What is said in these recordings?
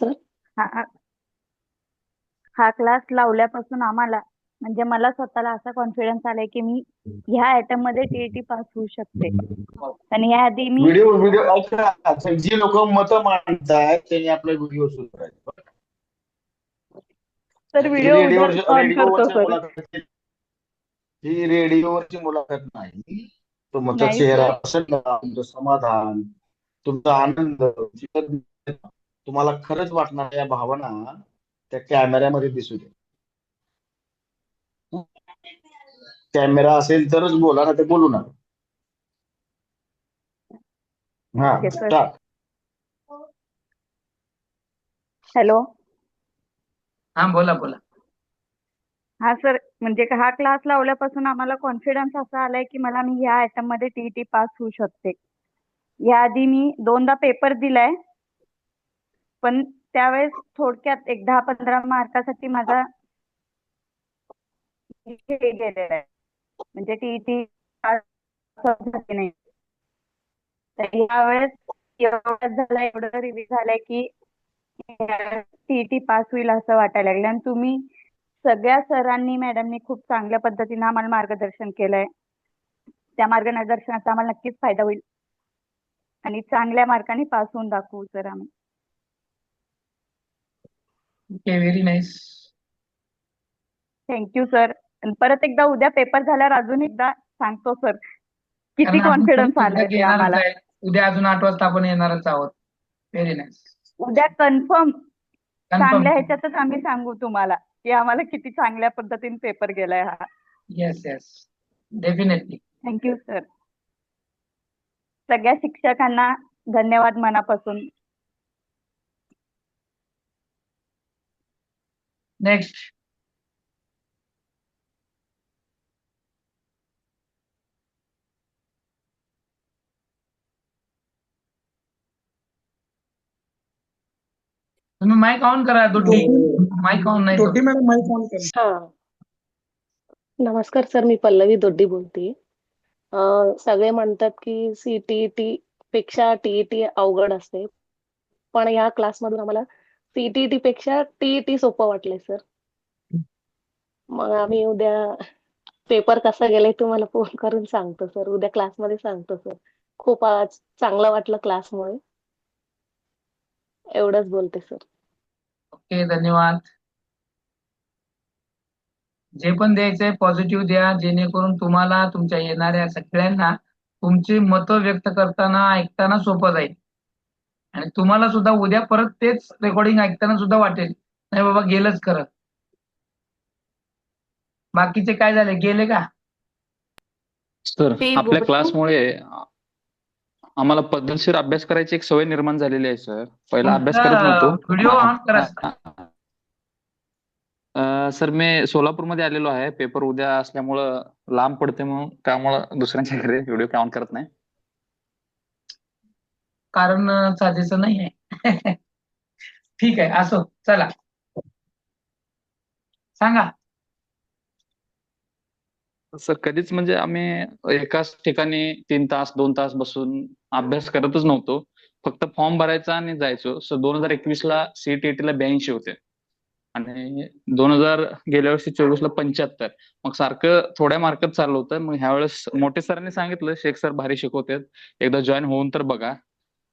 Sir? हा हा- हा क्लास लावल्यापासून आम्हाला म्हणजे मला स्वतःला असा कॉन्फिडन्स आलाय की मी ह्या आयटममध्ये टीईटी पास होऊ शकते. आणि याआधी मी व्हिडिओ व्हिडिओ ऐका. अच्छा, जी लोक मतं मांडतात त्यांनी आपले व्हिडिओ सुरू करायचे. व्हिडिओ ऑन करतो रेडिओवरची सर. मुलाखत ही रेडिओवरची मुलाखत नाही तुमचा नाही, चेहरा. प्रसन्न तुमचं समाधान तुमचा आनंद तुमची तज्ञता, तुम्हाला खरंच वाटणाऱ्या या भावना त्या कॅमेऱ्यामध्ये दिसू दे. कॅमेरा असेल तरच बोला ना ते बोलू नका. हा. हॅलो हा बोला बोला. हा सर म्हणजे का हा क्लास लावल्यापासून आम्हाला कॉन्फिडन्स असा आलाय की मला मी ह्या आयटममध्ये टीईटी पास होऊ शकते. याआधी मी दोनदा पेपर दिलाय. पण त्यावेळेस थोडक्यात एक दहा पंधरा मार्कासाठी माझा गेलेला आहे. म्हणजे टीईटी नाही. यावेळेस एवढं झालं एवढं रिव्ह्यू झालंय की टीईटी पास होईल असं वाटायला लागलं. आणि तुम्ही सगळ्या सरांनी मॅडमनी खूप चांगल्या पद्धतीने आम्हाला मार्गदर्शन केलंय. त्या मार्गदर्शनाचा आम्हाला नक्कीच फायदा होईल. आणि चांगल्या मार्काने पास होऊन दाखवू सर आम्ही. Okay very nice thank you sir परत एकदा उद्या पेपर झाल्यावर अजून एकदा सांगतो सर किती कॉन्फिडन्स आम्हाला. उद्या अजून आठ वाजता आपण येणारच आहोत. व्हेरी नाईस उद्या कन्फर्म चांगल्या ह्याच्यातच आम्ही सांगू तुम्हाला की आम्हाला किती चांगल्या पद्धतीने पेपर गेलाय हा. Yes yes definitely thank you sir सगळ्या शिक्षकांना धन्यवाद मनापासून. नेक्स्ट तुम्ही माईक ऑन करा दोटी माईक ऑन नाही दोड्डी मॅडम माईक ऑन करा. हा. नमस्कार सर मी पल्लवी दोड्डी बोलते. सगळे म्हणतात की सीटीईटी पेक्षा टीईटी अवघड असते. पण ह्या क्लासमधून आम्हाला सीटीटी पेक्षा टीईटी सोपं वाटलंय सर. मग आम्ही उद्या पेपर कसा गेलाय तुम्हाला फोन करून सांगतो सर. उद्या क्लासमध्ये सांगतो सर. खूप आज चांगलं वाटलं क्लासमुळे. एवढंच बोलते सर. ओके धन्यवाद. जे पण द्यायचंय पॉझिटिव्ह द्या. जेणेकरून तुम्हाला तुमच्या येणाऱ्या सगळ्यांना तुमची मतं व्यक्त करताना ऐकताना सोपं जाईल. आणि तुम्हाला सुद्धा उद्या परत तेच रेकॉर्डिंग ऐकताना सुद्धा वाटेल. नाही बाबा गेलंच खरं. बाकीचे काय झाले? गेले का? सर आपल्या. क्लासमुळे आम्हाला पद्धतशीर अभ्यास करायची एक सवय निर्माण झालेली आहे सर. पहिला अभ्यास करत नव्हतो. व्हिडिओ ऑन करा. सर मी सोलापूरमध्ये आलेलो आहे. पेपर उद्या असल्यामुळं लांब पडते म्हणून त्यामुळं दुसऱ्यांच्या घरी व्हिडिओ ऑन करत नाही. कारण अं, नाही आहे. ठीक आहे असो चला. सांगा. सर कधीच म्हणजे आम्ही एकाच ठिकाणी तीन तास दोन तास बसून अभ्यास करतच नव्हतो. फक्त फॉर्म भरायचा आणि जायचो. सो दोन हजार एकवीस ला सीईटीला ब्याऐंशी होते. आणि दोन हजार गेल्या वर्षी चोवीस ला पंच्याहत्तर. मग सारखं थोड्या मार्कात चाललं होतं. मग ह्यावेळेस मोठे सरांनी सांगितलं शेख सर भारी शिकवतात. एकदा जॉईन होऊन तर बघा.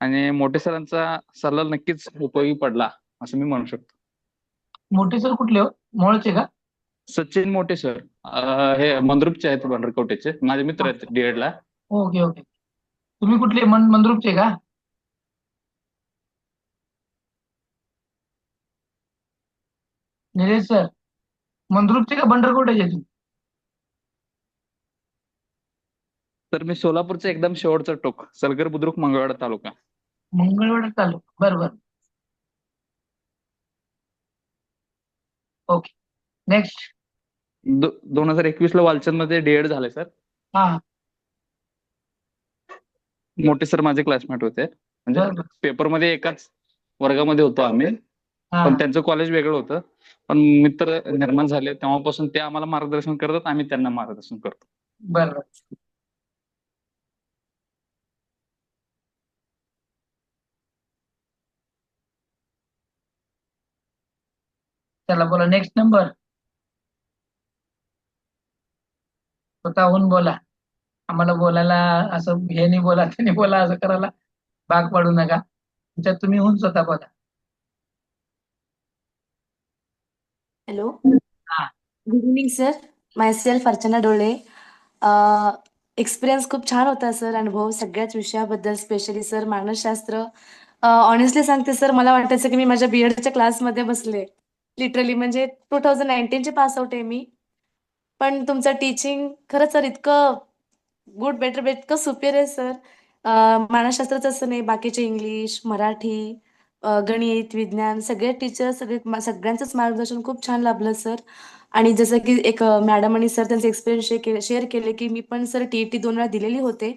आणि मोठे सरांचा सल्ला नक्कीच उपयोगी पडला असं मी म्हणू शकतो. मोठे सर कुठले हो? मोळचे का? सचिन मोठे सर. हे मंद्रुपचे आहेत भंडरकोटेचे माझे मित्र आहेत डीएड ला. Okay okay. तुम्ही कुठले? मंद्रुपचे का? निलेश सर मंद्रुपचे का बंडरकोटाचे तुम्ही तर मी सोलापूरचं एकदम शेवटचं टोक सलगर बुद्रुक मंगळवाडा तालुका. मंगळवार चालू बर बर ओके नेक्स्ट दोन हजार एकवीस ला वालचंदमध्ये डीएड झाले सर. हा. मोठे सर माझे क्लासमेट होते. म्हणजे बर पेपरमध्ये एकाच वर्गामध्ये होतो आम्ही. पण त्यांचं कॉलेज वेगळं होतं. पण मित्र निर्माण झाले. तेव्हापासून ते आम्हाला मार्गदर्शन करतात. आम्ही त्यांना मार्गदर्शन करतो. बर चला बोला नेक्स्ट नंबर स्वतःहून बोला. आम्हाला बोलायला असं हे नाही बोला ते नाही बोला असं करायला भाग पाडू नका. तुमच्यात तुम्ही होऊन स्वतः बोला. Hello. Good evening sir myself Archana Dole. Experience खूप छान होता सर अनुभव सगळ्याच विषयाबद्दल स्पेशली सर मानसशास्त्र. ऑनेस्टली सांगते सर मला वाटायचं की मी माझ्या बी एडच्या क्लासमध्ये बसले. लिटरली म्हणजे टू थाउजंड नाईन्टीनचे पास आउट आहे मी. पण तुमचं टीचिंग खरंच सर इतकं गुड बेटर बेट इतकं सुपिरियर आहे सर मानसशास्त्राचं असं नाही बाकीचे इंग्लिश मराठी गणित विज्ञान सगळे टीचर सगळे मा- सगळ्यांचंच मार्गदर्शन खूप छान लाभलं सर आणि जसं की एक मॅडम आणि सर त्यांचे एक्सपिरियन्स शेअर केले शेअर केले की मी पण सर टी ई टी दोन वेळा दिलेली होते.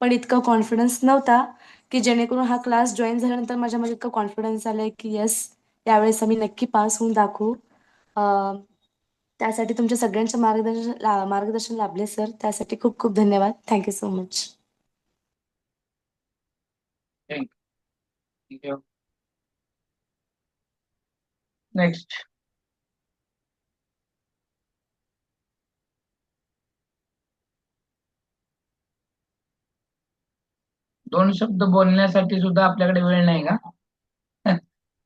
पण इतकं कॉन्फिडन्स नव्हता की जेणेकरून हा क्लास जॉईन झाल्यानंतर माझ्यामध्ये इतकं कॉन्फिडन्स आलं की येस यावेळेस आम्ही नक्की पास होऊन दाखवू. त्यासाठी तुमच्या सगळ्यांचं मार्गदर्शन ला- मार्गदर्शन लाभले सर. त्यासाठी खूप खूप धन्यवाद. थँक्यू सो मच नेक्स्ट दोन शब्द बोलण्यासाठी सुद्धा आपल्याकडे वेळ नाही का?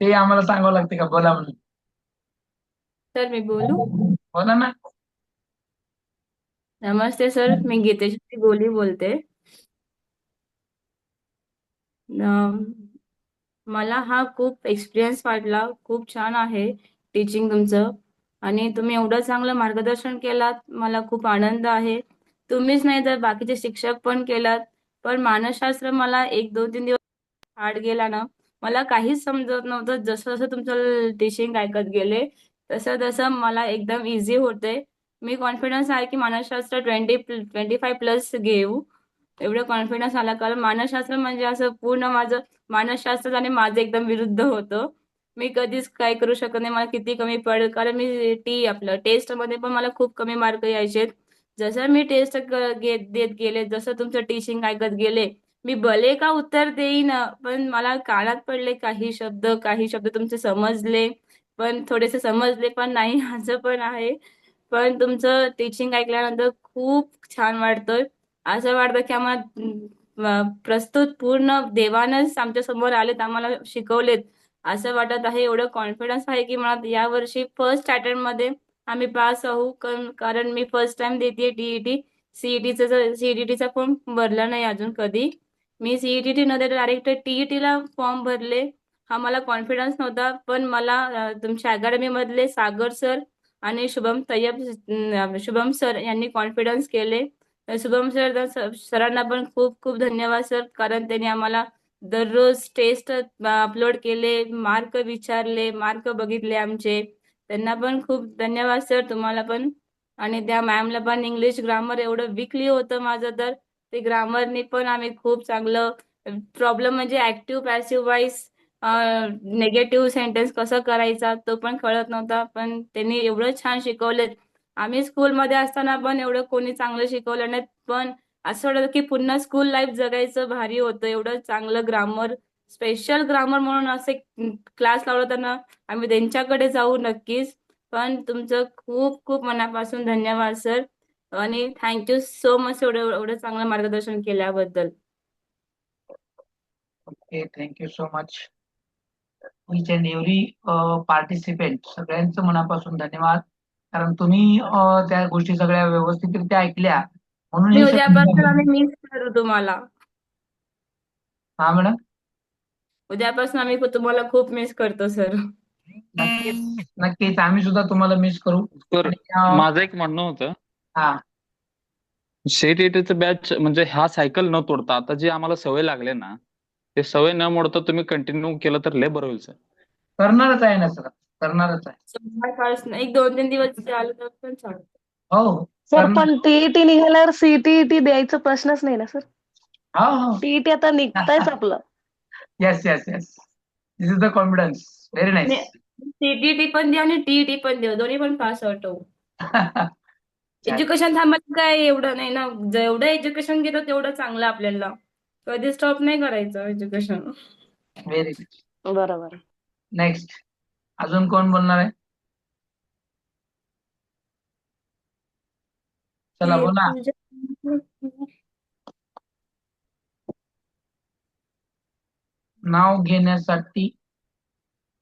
ते आम्हाला सांगावं लागते का? बोला म्हणून. सर मी बोलू? बोला ना. नमस्ते सर मी गीतेश्वरी गोली बोलते. मला हा खूप एक्सपिरियन्स वाटला. खूप छान आहे टीचिंग तुमचं. आणि तुम्ही एवढं चांगलं मार्गदर्शन केलात. मला खूप आनंद आहे. तुम्हीच नाही तर बाकीचे शिक्षक पण केलात. पण मानसशास्त्र मला एक दोन तीन दिवस हार्ड गेला ना. मला काहीच समजत नव्हतं. जसं जसं तुमचं टीचिंग ऐकत गेले तसं तसं मला एकदम इझी होते. मी कॉन्फिडन्स आहे की मानसशास्त्र ट्वेंटी ट्वेंटी फाय प्लस घेऊ. एवढं कॉन्फिडन्स आला. कारण मानसशास्त्र म्हणजे असं पूर्ण माझं मानसशास्त्र आणि माझं एकदम विरुद्ध होतं. मी कधीच काय करू शकत नाही. मला किती कमी पडेल. कारण मी टी आपलं. टेस्टमध्ये पण मला खूप कमी मार्क यायचे. जसं मी टेस्ट देत गेले जसं तुमचं टीचिंग ऐकत गेले मी भले का उत्तर देईन पण मला कानात पडले काही शब्द काही शब्द तुमचे समजले पण थोडेसे समजले पण नाही असं पण आहे. पण तुमचं टीचिंग ऐकल्यानंतर खूप छान वाटतोय. असं वाटतं की आम्हाला प्रस्तुत पूर्ण देवानच आमच्यासमोर आलेत आम्हाला शिकवलेत. असं वाटत आहे एवढं कॉन्फिडन्स आहे की मला यावर्षी फर्स्ट अटेम्प्टमध्ये आम्ही पास आहोत कारण कारण मी फर्स्ट टाइम देते टीईटी सीईटीचं सीईटीचा फॉर्म भरला नाही अजून कधी. मी सीईटी न डायरेक्ट टीईटी ला फॉर्म भरले. हा मला कॉन्फिडन्स नव्हता पण मला तुमच्या अकॅडमी मधले सागर सर आणि शुभम तय्यब शुभम सर यांनी कॉन्फिडन्स केले. शुभम सर सरांना पण खूप खूप धन्यवाद सर कारण त्यांनी आम्हाला दररोज टेस्ट अपलोड केले मार्क विचारले मार्क बघितले आमचे. त्यांना पण खूप धन्यवाद सर तुम्हाला पण. आणि त्या मॅमला पण इंग्लिश ग्रामर एवढं विकली होतं माझं तर. ते ग्रामरनी पण आम्ही खूप चांगलं प्रॉब्लेम म्हणजे active passive wise negative sentence कसं करायचा तो पण कळत नव्हता. पण त्यांनी एवढं छान शिकवलेत. आम्ही स्कूलमध्ये असताना पण एवढं कोणी चांगलं शिकवलं नाही पण असं वाटतं की पुन्हा स्कूल लाईफ जगायचं भारी होतं. एवढं चांगलं ग्रामर स्पेशल ग्रामर म्हणून असे क्लास लावला त्यांना. आम्ही त्यांच्याकडे जाऊ नक्कीच. पण तुमचं खूप खूप मनापासून धन्यवाद सर आणि थँक्यू सो मच एवढं एवढं चांगलं मार्गदर्शन केल्याबद्दल. Okay thank you so much each and every participant सगळ्यांचं मनापासून धन्यवाद. कारण तुम्ही त्या गोष्टी सगळ्या व्यवस्थितरित्या ऐकल्या म्हणून हे उद्यापासून आम्ही मिस करू तुम्हाला. हा मॅडम उद्यापासून आम्ही तुम्हाला खूप मिस करतो सर नक्कीच नक्कीच. आम्ही सुद्धा तुम्हाला मिस करू. माझं एक म्हणणं होतं हा. सीईटीचं बॅच म्हणजे हा सायकल न तोडता आता जी आम्हाला सवय लागली ना ते सवय न मोडता तुम्ही कंटिन्यू केलं तर लय बरं होईल सर करणारच आहे ना सर करणारच आहे. एक दोन तीन दिवस आलं तर पण चालेल. हो हो सर करणार. पण टीईटी निघाल्यावर सीटीईटी द्यायचा प्रश्नच नाही ना सर? हो हो. टीईटी आता निघतायच आपलं. Yes yes yes this is the confidence very nice CTET पण द्या आणि टीईटी पण द्या दोन्ही पण पास आउट होऊ. एज्युकेशन थांबायचं काय? एवढं नाही ना. जेवढं एज्युकेशन घेतो तेवढं चांगलं आपल्याला. कधी स्टॉप नाही करायचं एज्युकेशन. व्हेरी बरोबर. नेक्स्ट अजून कोण बोलणार आहे? चला बोला. नाव घेण्यासाठी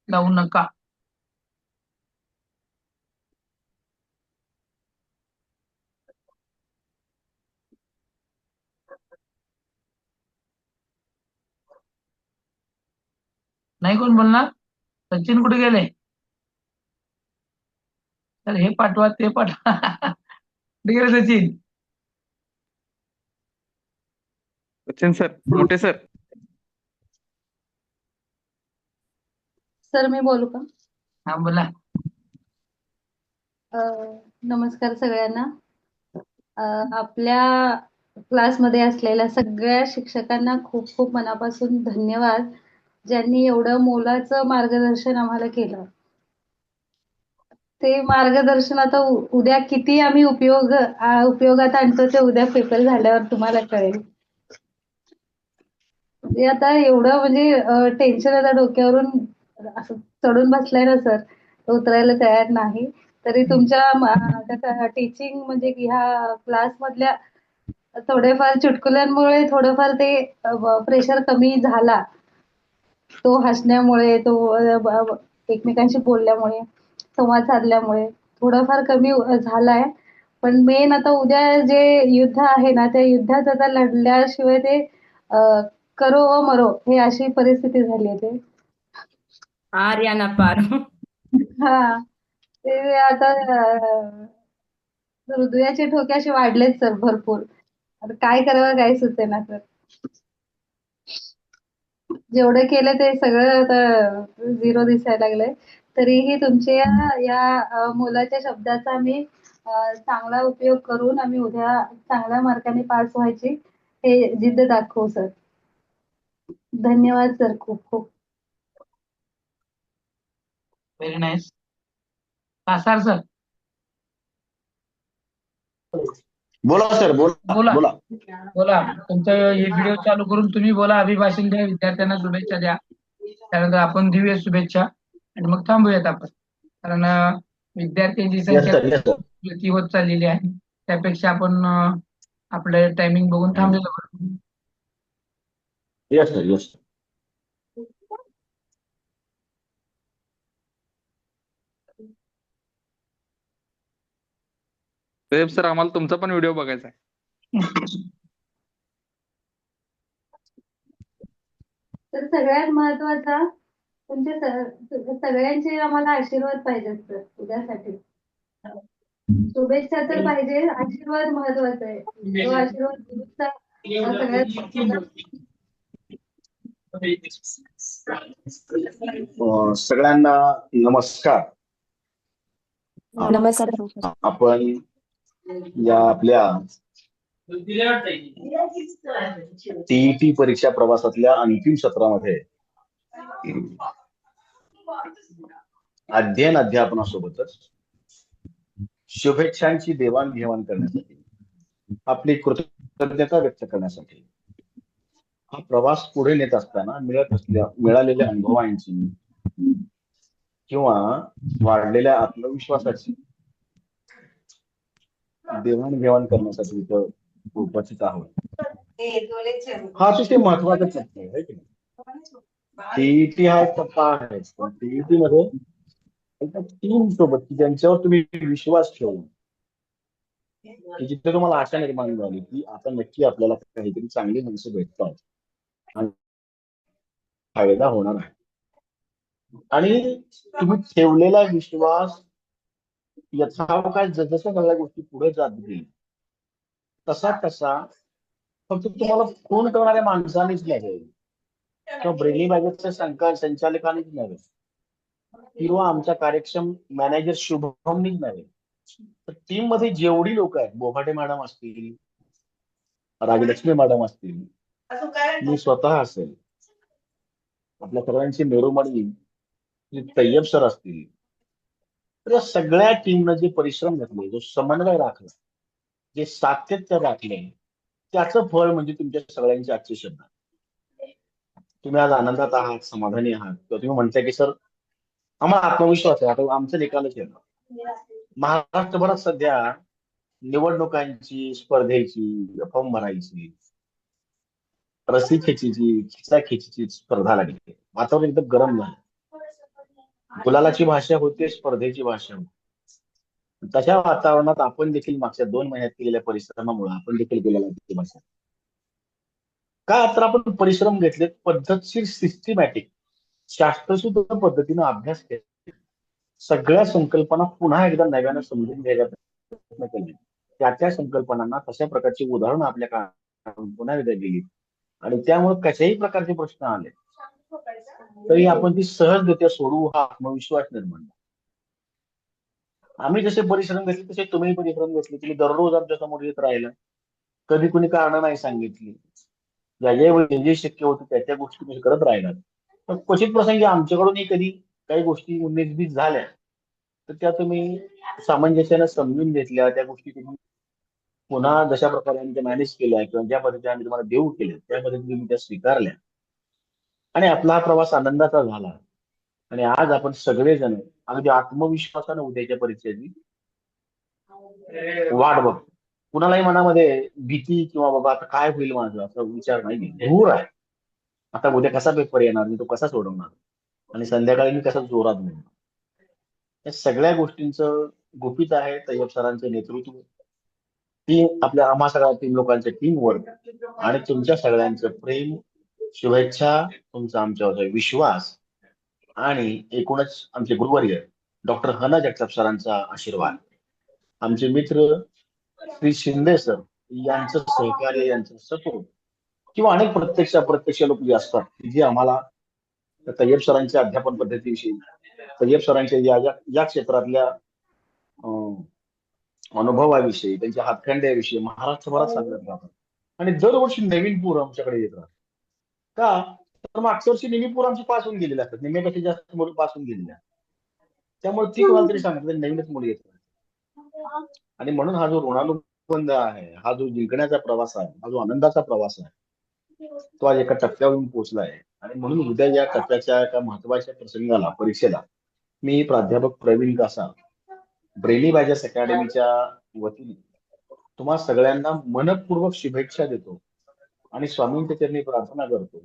लावू नका. नाही कोण बोलणार? सचिन कुठे गेले? तर हे पाठवा ते पाठवा. कुठे गेले सचिन? सचिन सर मोठे सर. सर मी बोलू का? हा बोला. अ, नमस्कार सगळ्यांना. अ, आपल्या क्लासमध्ये असलेल्या सगळ्या शिक्षकांना खूप खूप मनापासून धन्यवाद. ज्यांनी एवढं मोलाचं मार्गदर्शन आम्हाला केलं. ते मार्गदर्शन आता उद्या किती आम्ही उपयोग उपयोगात आणतो ते उद्या पेपर झाल्यावर तुम्हाला कळेल. म्हणजे आता एवढं म्हणजे टेन्शन आता डोक्यावरून असं चढून बसलाय ना सर तो उतरायला तयार नाही. तरी तुमच्या टीचिंग म्हणजे ह्या क्लासमधल्या थोडेफार चुटकुल्यांमुळे थोडंफार ते प्रेशर कमी झाला. तो हसण्यामुळे तो एकमेकांशी बोलल्यामुळे संवाद साधल्यामुळे थोडाफार कमी झालाय. पण मेन आता उद्या जे युद्ध आहे ना त्या युद्धात आता लढल्याशिवाय ते करो व मरो हे अशी परिस्थिती झाली आहे ते. आर या ना पार. हा. ते आता हृदयाचे ठोके असे वाढलेत सर भरपूर. आता काय करावं काय सुचेना सर. जेवढं केलं ते सगळं आता झिरो दिसायला लागलंय. तरीही तुमच्या या मुलाच्या शब्दाचा आम्ही चांगला उपयोग करून आम्ही उद्या चांगल्या मार्काने पास व्हायची हे जिद्द दाखवू सर. धन्यवाद सर. खूप खूप. व्हेरी नाईस सर बोला सर बोला बोला. बोला. बोला. तुमचा हे व्हिडिओ चालू करून तुम्ही बोला. अभिभाषण द्या विद्यार्थ्यांना शुभेच्छा द्या. त्यानंतर आपण देऊया शुभेच्छा. आणि मग थांबूयात आपण. कारण विद्यार्थ्यांची संख्या सर सर होत चाललेली आहे. त्यापेक्षा आपण आपलं टायमिंग बघून थांबलेलं. येस सर येस साहेब सर आम्हाला तुमचा पण व्हिडिओ बघायचा आहे. तर सगळ्यात महत्त्वाचा तुमचे स- सगळ्यांचे आम्हाला आशीर्वाद पाहिजेत सर उद्यासाठी. शुभेच्छा तर पाहिजे आशीर्वाद महत्त्वाचा आहे. तो आशीर्वाद सगळ्यात सगळ्यांना नमस्कार. नमस्कार आपण या आपल्या टीईटी परीक्षा प्रवासातल्या अंतिम सत्रामध्ये. अध्ययन अध्यापनासोबतच शुभेच्छांची देवाणघेवाण करण्यासाठी आपली कृतज्ञता व्यक्त करण्यासाठी हा प्रवास पुढे नेत असताना मिळत असल्या मिळालेल्या अनुभवांची किंवा वाढलेल्या आत्मविश्वासाची देवाणघेवाण करण्यासाठी इथं उपस्थित आहोत. हा अतिशय महत्त्वाचा टप्पा आहे है की नाही? टीईटी हा एक टप्पा आहे. पण टीईटी मध्ये एका टीम सोबत की ज्यांच्यावर तुम्ही विश्वास ठेवून की जिथे तुम्हाला आशा निर्माण झाली की आता नक्की आपल्याला काहीतरी चांगली माणसं भेटतात. आणि फायदा होणार आहे. आणि तुम्ही ठेवलेला विश्वास यथावकाश जसं सगळ्या गोष्टी पुढे जात गेली तसा तसा फक्त तुम्हाला फोन करणाऱ्या माणसानेच नव्हे किंवा ब्रेली बॅगेटच्या संका संचालकानेच नव्हे किंवा आमच्या कार्यक्षम मॅनेजर शुभमनीच नव्हे तर टीममध्ये जेवढी लोक आहेत बोभाटे मॅडम असतील राजलक्ष्मी मॅडम असतील मी स्वतः असेल आपल्या सगळ्यांची मेरुमणी तय्यब सर असतील तर या सगळ्या टीमनं जे परिश्रम घेतले जो समन्वय राखला जे सातत्य राखले त्याचं फळ म्हणजे तुमच्या सगळ्यांचे आजचे शब्द तुम्ही आज आनंदात आहात समाधानी आहात. किंवा तुम्ही म्हणताय की सर आम्हाला आत्मविश्वास आहे. आता आमचं निकालच येणार. महाराष्ट्रभरात सध्या निवडणुकांची स्पर्धेची फॉर्म भरायची रस्सी खेचीची खिचा खेचीची स्पर्धा लागली. वातावरण एकदम गरम झालं. गुलालाची भाषा होते स्पर्धेची भाषा तशा वातावरणात आपण देखील मागच्या दोन महिन्यात केलेल्या परिश्रमामुळे आपण देखील गुलालाची भाषा. का तर आपण परिश्रम घेतले पद्धतशीर सिस्टमॅटिक शास्त्रशुद्ध पद्धतीनं अभ्यास केला. सगळ्या संकल्पना पुन्हा एकदा नव्यानं समजून घ्यायचा प्रयत्न केले. त्या त्या संकल्पनांना तशा प्रकारची उदाहरणं आपल्या काळात पुन्हा एकदा गेली. आणि त्यामुळे कशाही प्रकारचे प्रश्न आले. तरी आपण ती सहजरित्या सोडवू हा आत्मविश्वास निर्माण आम्ही जसे परिश्रम घेतले तसे तुम्ही परिश्रम घेतले. तुम्ही दररोज आमच्यासमोर येत राहिला. कधी कुणी कारण नाही सांगितली. ज्या ज्या वेळी जे शक्य होतं त्या त्या गोष्टी तुम्ही करत राहिलात. पण क्वचित प्रसंगी आमच्याकडूनही कधी काही गोष्टी उन्नीस बीस झाल्या तर त्या तुम्ही सामंजस्याने समजून घेतल्या. त्या गोष्टी तुम्ही पुन्हा जशा प्रकारे आम्ही त्या मॅनेज केल्या किंवा ज्या पद्धतीने आम्ही तुम्हाला देऊ केल्या त्या पद्धतीने तुम्ही त्या स्वीकारल्या. आणि आपला हा प्रवास आनंदाचा झाला. आणि आज आपण सगळेजण अगदी आत्मविश्वासानं उद्याच्या परीक्षेची वाट बघतो. कुणालाही मनामध्ये भीती किंवा बाबा आता काय होईल माझं असा विचार नाही दूर आहे. आता उद्या कसा पेपर येणार? मी तो कसा सोडवणार? आणि संध्याकाळी मी कसा जोरात मिळणार या सगळ्या गोष्टींचं गुपित आहे तय्यब सरांचं नेतृत्व. टीम आपल्या आम्हा सगळ्या टीम लोकांचं टीम वर्क आणि तुमच्या सगळ्यांचं प्रेम शुभेच्छा तुमचा आमच्यावर. विश्वास. आणि एकूणच आमचे गुरुवर्य डॉक्टर हना जगताप सरांचा आशीर्वाद. आमचे मित्र श्री शिंदे सर यांचं सहकार्य यांचं सपोर्ट किंवा अनेक प्रत्यक्ष अप्रत्यक्ष लोक जे असतात जे आम्हाला तय्यब सरांच्या अध्यापन पद्धतीविषयी तय्यब सरांच्या या या- क्षेत्रातल्या अं, अनुभवाविषयी त्यांच्या हातखंड्याविषयी महाराष्ट्रभरात सांगत राहतात. आणि दरवर्षी नवीन पूर आमच्याकडे येत राहतात का? तर मागच्या वर्षी नेहमी पूर आमची पास होऊन गेलेले असतात. निम्म्यापेक्षा जास्त मुलं पास होऊन गेलेली असतात. त्यामुळे ती कोणाला तरी सांगितलं नवीनच मुलं येत आणि म्हणून हा जो ऋणानुबंध आहे हा जो जिंकण्याचा प्रवास आहे हा जो आनंदाचा प्रवास आहे तो आज एका टप्प्यावर येऊन पोहोचला आहे आणि म्हणून उद्या या टप्प्याच्या एका महत्त्वाच्या प्रसंगाला परीक्षेला मी प्राध्यापक प्रवीण कासा ब्रेली बायजस अकॅडमीच्या वतीने तुम्हा सगळ्यांना मनपूर्वक शुभेच्छा देतो. आणि स्वामींच्या चरणी प्रार्थना करतो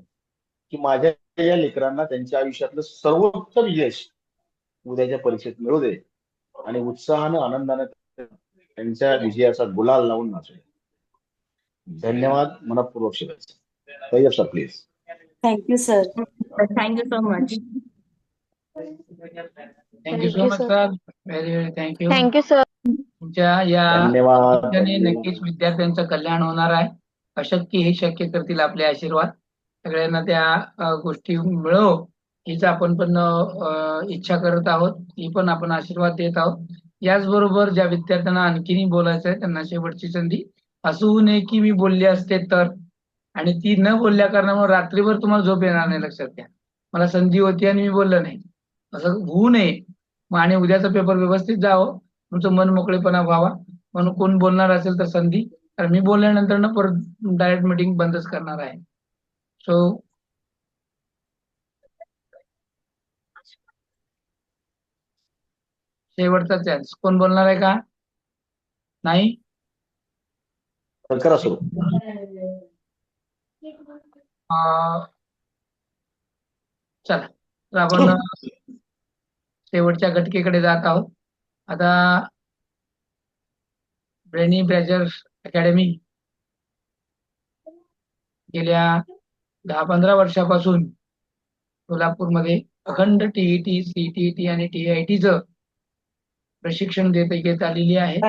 की माझ्या या लेकरांना त्यांच्या आयुष्यातलं सर्वोत्तम यश उद्याच्या परीक्षेत मिळू दे आणि उत्साहानं आनंदानं त्यांच्या विजयाचा गुलाल लावून नाचू. धन्यवाद मनपूर्वक शुभेच्छा. Tayyab sir please thank you sir thank you so much thank you so much sir very very thank you thank you sir तुमच्या या धन्यवाद. नक्कीच विद्यार्थ्यांचं कल्याण होणार आहे. अशक्य हे शक्य करतील आपले आशीर्वाद? सगळ्यांना त्या गोष्टी मिळो हीच आपण पण इच्छा करत आहोत. ही पण आपण आशीर्वाद देत आहोत. याचबरोबर ज्या विद्यार्थ्यांना आणखीनही बोलायचं आहे त्यांना शेवटची संधी. असू होऊ नये की मी बोलले असते तर. आणि ती न बोलल्या कारणामुळे रात्रीभर तुम्हाला झोप येणार नाही लक्षात घ्या. मला संधी होती आणि मी बोललं नाही. असं होऊ नये. मग आणि उद्याचा पेपर व्यवस्थित जावं. तुमचं मन मोकळेपणा व्हावा. म्हणून कोण बोलणार असेल तर संधी. कारण मी बोलल्यानंतर ना परत डायरेक्ट मीटिंग बंदच करणार आहे. सो शेवटचा चान्स कोण बोलणार आहे का? नाही? करा चला. तर आपण शेवटच्या घटकेकडे जात आहोत. आता ब्रेनी ब्रॅजर अकॅडमी गेल्या दहा पंधरा वर्षापासून सोलापूरमध्ये अखंड टीईटी सीटीईटी आणि टीआयटीचं प्रशिक्षण देत घेत आलेली आहे.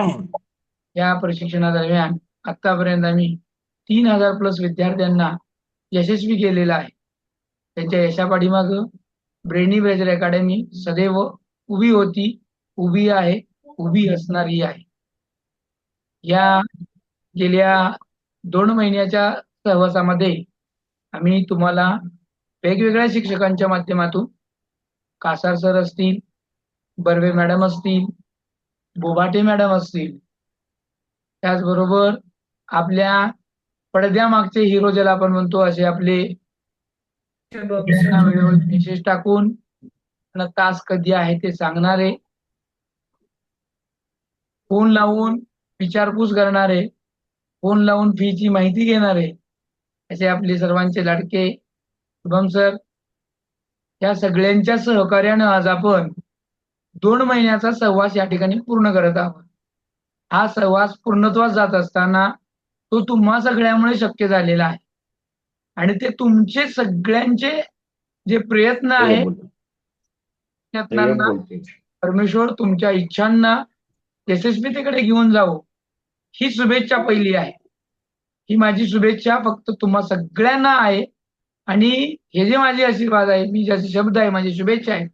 या प्रशिक्षणादरम्यान आतापर्यंत आम्ही तीन हजार प्लस विद्यार्थ्यांना यशस्वी केलेलं आहे. त्यांच्या यशापाठीमाग ब्रेनी ब्रेजर अकॅडमी सदैव उभी होती उभी आहे उभी असणारी आहे. या गेल्या दोन महिन्याच्या सहवासामध्ये आम्ही तुम्हाला वेगवेगळ्या शिक्षकांच्या माध्यमातून कासार सर असतील बर्वे मॅडम असतील बोबाटे मॅडम असतील त्याचबरोबर आपल्या पडद्यामागचे हिरो ज्याला आपण म्हणतो असे आपले विशेष मेसेज टाकून तास कधी आहे ते सांगणारे फोन लावून विचारपूस करणारे फोन लावून फीची माहिती घेणारे असे आपले सर्वांचे लाडके शुभम सर या सगळ्यांच्या सहकार्यानं आज आपण दोन महिन्याचा सहवास या ठिकाणी पूर्ण करत आहोत हा सहवास पूर्णत्वास जात असताना तो तुम्हा सगळ्यामुळे शक्य झालेला आहे आणि ते तुमचे सगळ्यांचे जे प्रयत्न आहेत. प्रयत्नांना. परमेश्वर तुमच्या इच्छांना यशस्वीतेकडे घेऊन जावो ही शुभेच्छा पहिली आहे. ही माझी शुभेच्छा फक्त तुम्हा सगळ्यांना आहे. आणि हे जे माझे आशीर्वाद आहे मी ज्याचे शब्द आहे माझी शुभेच्छा आहे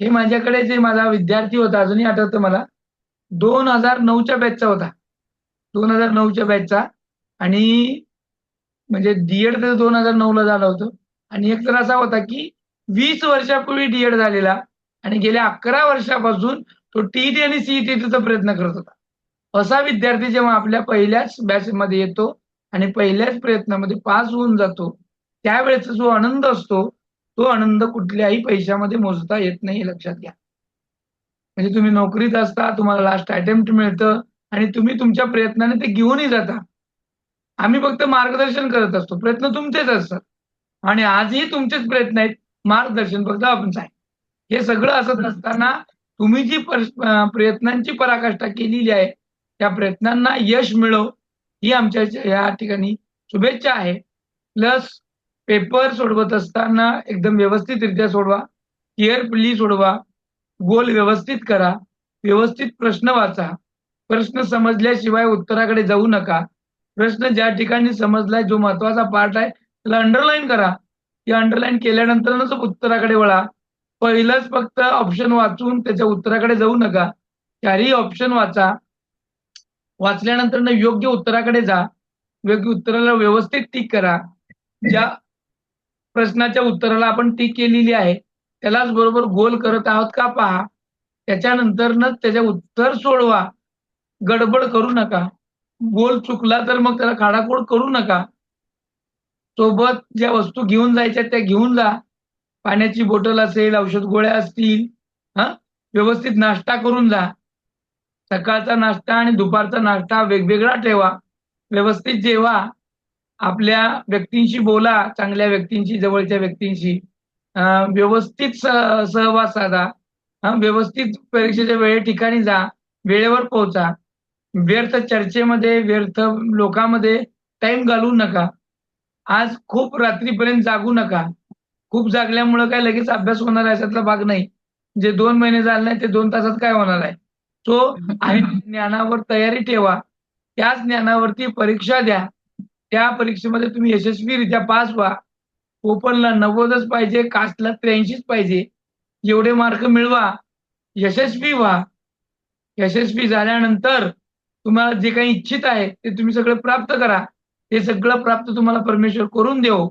हे माझ्याकडे जे माझा विद्यार्थी होता अजूनही आठवतं मला दोन हजार नऊच्या बॅचचा होता. दोन हजार नऊच्या बॅचचा आणि म्हणजे डीएड तर दोन हजार नऊला झालं होतं. आणि एक तर असा होता की वीस वर्षापूर्वी डीएड झालेला. आणि गेल्या अकरा वर्षापासून तो टीईटी आणि सीईटीचा प्रयत्न करत होता. असा विद्यार्थी जेव्हा आपल्या पहिल्याच बॅचमध्ये येतो आणि पहिल्याच प्रयत्नामध्ये पास होऊन जातो त्यावेळेचा जो आनंद असतो तो आनंद कुठल्याही पैशामध्ये मोजता येत नाही लक्षात घ्या. म्हणजे तुम्ही नोकरीत असता तुम्हाला लास्ट अटेम्प्ट मिळतं आणि तुम्ही तुमच्या प्रयत्नाने ते घेऊनही जाता. आम्ही फक्त मार्गदर्शन करत असतो प्रयत्न तुमचेच असतात. आणि आजही तुमचेच प्रयत्न आहेत मार्गदर्शन फक्त आपणच आहे. हे सगळं असत असताना तुम्ही जी प्रयत्नांची पराकाष्ठा केलेली आहे त्या प्रयत्नांना यश मिळो ही आमच्या या ठिकाणी शुभेच्छा आहे. प्लस पेपर सोडवत असताना एकदम व्यवस्थितरित्या सोडवा. केअरफुली सोडवा. गोल व्यवस्थित करा. व्यवस्थित प्रश्न वाचा. प्रश्न समजल्याशिवाय उत्तराकडे जाऊ नका. प्रश्न ज्या ठिकाणी समजलाय जो महत्त्वाचा पार्ट आहे त्याला अंडरलाईन करा. या अंडरलाईन केल्यानंतरच उत्तराकडे वळा. पहिलंच फक्त ऑप्शन वाचून त्याच्या उत्तराकडे जाऊ नका. चारही ऑप्शन वाचा. वाचल्यानंतर योग्य उत्तराकडे जा. योग्य उत्तराला व्यवस्थित टीक करा. ज्या प्रश्नाच्या उत्तराला आपण टीक केलेली आहे त्यालाच बरोबर गोल करत आहोत का पहा. त्याच्यानंतरनच त्याचे उत्तर सोडवा. गडबड करू नका. गोल चुकला तर मग त्याला खाडाखोड करू नका. सोबत ज्या वस्तू घेऊन जायच्या त्या घेऊन जा. पाण्याची बॉटल असेल औषध गोळ्या असतील हा? व्यवस्थित नाश्ता करून जा. सकाळचा नाश्ता आणि दुपारचा नाश्ता वेगवेगळा ठेवा. व्यवस्थित जेवा. आपल्या व्यक्तींशी बोला चांगल्या व्यक्तींशी जवळच्या व्यक्तींशी. व्यवस्थित सहवास साधा. व्यवस्थित परीक्षेच्या वेळे ठिकाणी जा. वेळेवर पोहोचा. व्यर्थ चर्चेमध्ये व्यर्थ लोकांमध्ये टाइम घालवू नका. आज खूप रात्रीपर्यंत जागू नका. खूप जागल्यामुळे काय लगेच अभ्यास होणार आहे त्यातला भाग नाही. जे दोन महिने झाले नाही ते दोन तासात काय होणार आहे? सो आहे ज्ञानावर तयारी ठेवा. त्या ज्ञानावरती परीक्षा द्या. त्या परीक्षेमध्ये तुम्ही यशस्वीरित्या पास व्हा. ओपनला नव्वदच पाहिजे कास्टला त्र्याऐंशीच पाहिजे. एवढे मार्क मिळवा. यशस्वी व्हा. यशस्वी झाल्यानंतर तुम्हाला जे काही इच्छित आहे ते तुम्ही सगळं प्राप्त करा. ते सगळं प्राप्त तुम्हाला परमेश्वर करून देव.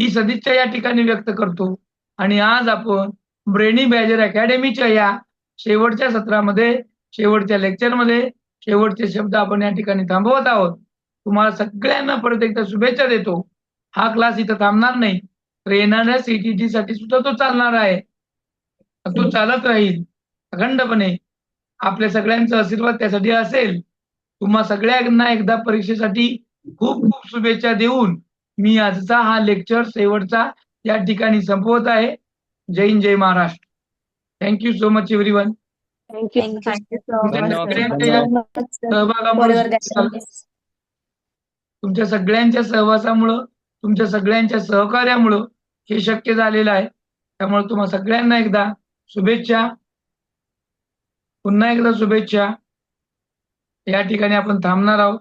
ही सदिच्छा या ठिकाणी व्यक्त करतो. आणि आज आपण ब्रेनी बॅजर अकॅडमीच्या या शेवटच्या सत्रामध्ये शेवटच्या लेक्चरमध्ये शेवटचे शब्द आपण या ठिकाणी थांबवत आहोत. तुम्हाला सगळ्यांना परत एकदा शुभेच्छा देतो. हा क्लास इथं थांबणार नाही. तर येणाऱ्या सीटीटी साठी सुद्धा तो चालणार आहे. तो चालत राहील. अखंडपणे. आपल्या सगळ्यांचा आशीर्वाद त्यासाठी असेल. तुम्हा सगळ्यांना एकदा परीक्षेसाठी खूप खूप शुभेच्छा देऊन मी आजचा हा लेक्चर शेवटचा या ठिकाणी संपवत आहे. जय हिंद जय Maharashtra. Thank you so much everyone thank you thank you so much धन्यवाद. सर सहभागामुळे तुमच्या सगळ्यांच्या सहवासामुळं तुमच्या सगळ्यांच्या सहकार्यामुळं हे शक्य झालेलं आहे. त्यामुळे तुम्हा सगळ्यांना एकदा शुभेच्छा. पुन्हा एकदा शुभेच्छा. या ठिकाणी आपण थांबणार आहोत.